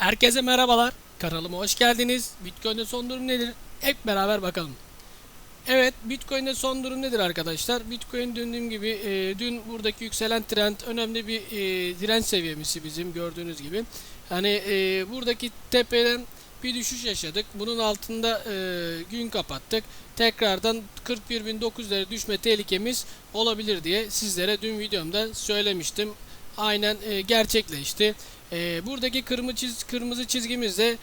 Herkese merhabalar. Kanalıma hoş geldiniz. Bitcoin'de son durum nedir? Hep beraber bakalım. Evet, Bitcoin'de son durum nedir arkadaşlar? Bitcoin döndüğüm gibi e, dün buradaki yükselen trend önemli bir e, direnç seviyemizi bizim gördüğünüz gibi. Hani e, buradaki tepeden bir düşüş yaşadık. Bunun altında e, gün kapattık. Tekrardan 41.900'lere düşme tehlikemiz olabilir diye sizlere dün videomda söylemiştim. Aynen e, gerçekleşti. E, buradaki kırmızı, çiz, kırmızı çizgimiz de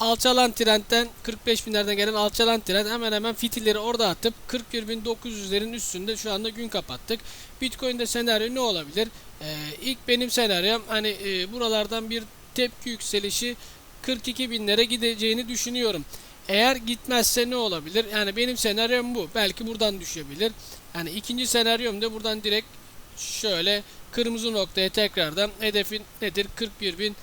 alçalan trendten 45 binlerden gelen alçalan trend hemen hemen fitilleri orada atıp 41.900'lerin üstünde şu anda gün kapattık. Bitcoin'de senaryo ne olabilir? Ee, ilk benim senaryom hani e, buralardan bir tepki yükselişi 42 binlere gideceğini düşünüyorum. Eğer gitmezse ne olabilir? Yani benim senaryom bu. Belki buradan düşebilir. Yani ikinci senaryom da buradan direkt şöyle kırmızı noktaya tekrardan hedefin nedir? 41 bin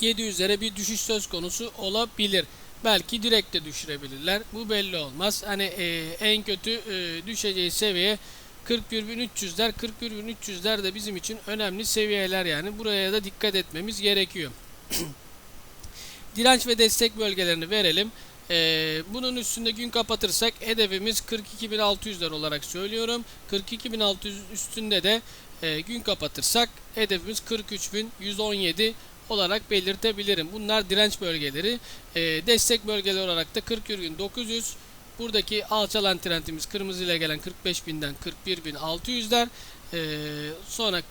700'lere bir düşüş söz konusu olabilir. Belki direkt de düşürebilirler. Bu belli olmaz. Hani e, en kötü e, düşeceği seviye 41.300'ler. 41.300'ler de bizim için önemli seviyeler yani. Buraya da dikkat etmemiz gerekiyor. Direnç ve destek bölgelerini verelim. Ee, bunun üstünde gün kapatırsak hedefimiz 42.600'ler olarak söylüyorum. 42.600 üstünde de e, gün kapatırsak hedefimiz 43.117 olarak belirtebilirim. Bunlar direnç bölgeleri. E, destek bölgeleri olarak da 41.900 Buradaki alçalan trendimiz kırmızı ile gelen 45.000'den 41.600'ler. E, sonra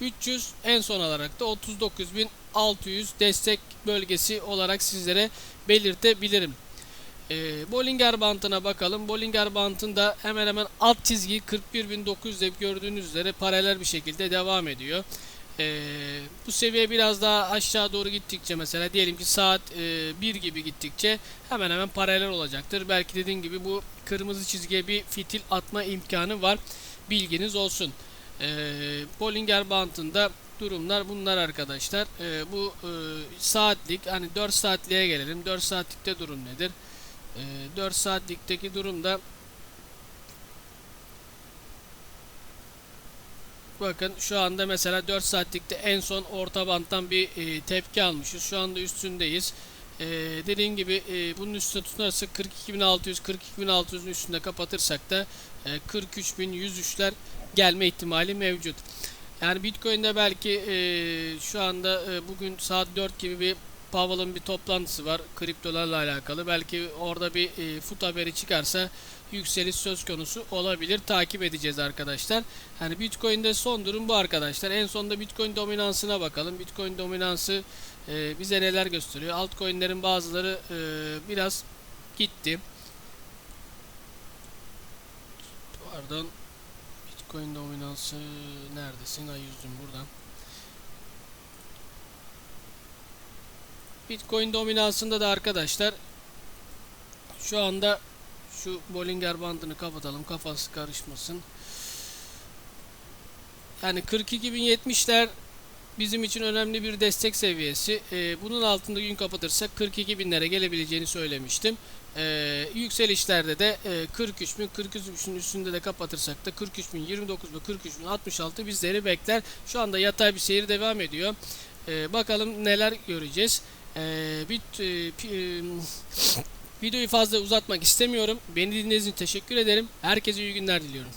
41.300 en son olarak da 39.600 destek bölgesi olarak sizlere belirtebilirim. E, Bollinger Bandına bakalım. Bollinger Bandında hemen hemen alt çizgi 41.900'de gördüğünüz üzere paralel bir şekilde devam ediyor. Ee, bu seviye biraz daha aşağı doğru gittikçe mesela diyelim ki saat e, 1 gibi gittikçe hemen hemen paralel olacaktır. Belki dediğim gibi bu kırmızı çizgiye bir fitil atma imkanı var. Bilginiz olsun. Ee, Bollinger Bandında durumlar bunlar arkadaşlar. Ee, bu e, saatlik hani 4 saatliğe gelelim. 4 saatlikte durum nedir? Ee, 4 saatlikteki durumda Bakın şu anda mesela 4 saatlikte en son orta banttan bir e, tepki almışız. Şu anda üstündeyiz. E, dediğim gibi e, bunun üstüne tutarsak 42.600 42.600'ün üstünde kapatırsak da e, 43.103'ler gelme ihtimali mevcut. Yani Bitcoin'de belki e, şu anda e, bugün saat 4 gibi bir Powell'ın bir toplantısı var kriptolarla alakalı. Belki orada bir e, fut haberi çıkarsa yükseliş söz konusu olabilir. Takip edeceğiz arkadaşlar. Hani Bitcoin'de son durum bu arkadaşlar. En sonunda Bitcoin dominansına bakalım. Bitcoin dominansı e, bize neler gösteriyor? Altcoin'lerin bazıları e, biraz gitti. Pardon. Bitcoin dominansı neredesin? Ay yüzdüm buradan. Bitcoin dominansında da arkadaşlar şu anda şu Bollinger bandını kapatalım kafası karışmasın. Yani 42.070'ler bizim için önemli bir destek seviyesi. Ee, bunun altında gün kapatırsak 42.000'lere gelebileceğini söylemiştim. Ee, yükselişlerde de e, 43.000 43.000'ün üstünde de kapatırsak da 43.029 ve 43.066 bizleri bekler. Şu anda yatay bir seyir devam ediyor. Ee, bakalım neler göreceğiz. Ee, bit, e, e, videoyu fazla uzatmak istemiyorum. Beni dinlediğiniz için teşekkür ederim. Herkese iyi günler diliyorum.